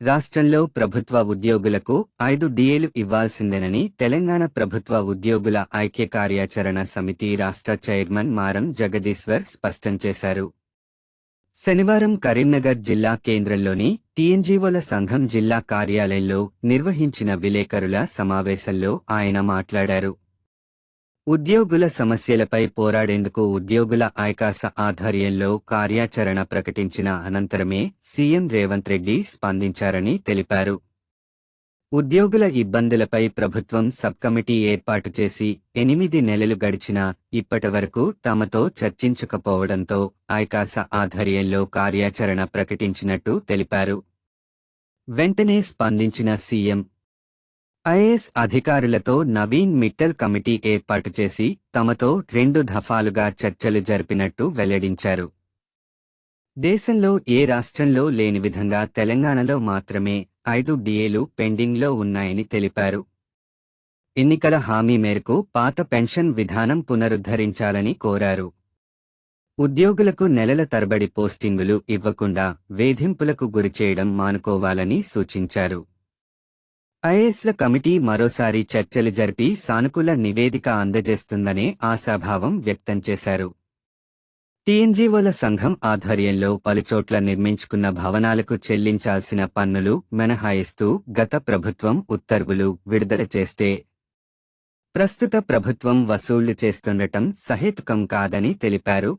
రాష్ట్రంలో ప్రభుత్వ ఉద్యోగులకు ఐదు డిఏలు ఇవ్వాల్సిందేనని తెలంగాణ ప్రభుత్వ ఉద్యోగుల ఐక్య కార్యాచరణ సమితి రాష్ట్ర చైర్మన్ మారం జగదీశ్వర్ స్పష్టం చేశారు. శనివారం కరీంనగర్ జిల్లా కేంద్రంలోని టీఎన్జీఓల సంఘం జిల్లా కార్యాలయంలో నిర్వహించిన విలేకరుల సమావేశంలో ఆయన మాట్లాడారు. ఉద్యోగుల సమస్యలపై పోరాడేందుకు ఉద్యోగుల ఐకాస ఆధ్వర్యంలో కార్యాచరణ ప్రకటించిన అనంతరమే సీఎం రేవంత్ రెడ్డి స్పందించారని తెలిపారు. ఉద్యోగుల ఇబ్బందులపై ప్రభుత్వం సబ్ కమిటీ ఏర్పాటు చేసి ఎనిమిది నెలలు గడిచినా ఇప్పటివరకు తమతో చర్చించకపోవడంతో ఐకాస ఆధ్వర్యంలో కార్యాచరణ ప్రకటించినట్టు తెలిపారు. వెంటనే స్పందించిన సీఎం ఐఏఎస్ అధికారులతో నవీన్ మిట్టల్ కమిటీ ఏర్పాటు చేసి తమతో రెండు దఫాలుగా చర్చలు జరిపినట్టు వెల్లడించారు. దేశంలో ఏ రాష్ట్రంలో లేని విధంగా తెలంగాణలో మాత్రమే ఐదు డిఏలు పెండింగ్లో ఉన్నాయని తెలిపారు. ఎన్నికల హామీ మేరకు పాత పెన్షన్ విధానం పునరుద్ధరించాలని కోరారు. ఉద్యోగులకు నెలల తరబడి పోస్టింగులు ఇవ్వకుండా వేధింపులకు గురిచేయడం మానుకోవాలని సూచించారు. ఐఏఎస్ల కమిటీ మరోసారి చర్చలు జరిపి సానుకూల నివేదిక అందజేస్తుందనే ఆశాభావం వ్యక్తం చేశారు. టీఎన్జీఓల సంఘం ఆధ్వర్యంలో పలుచోట్ల నిర్మించుకున్న భవనాలకు చెల్లించాల్సిన పన్నులు మినహాయిస్తూ గత ప్రభుత్వం ఉత్తర్వులు విడుదల చేస్తే ప్రస్తుత ప్రభుత్వం వసూళ్ళు చేస్తుండటం సహేతుకం కాదని తెలిపారు.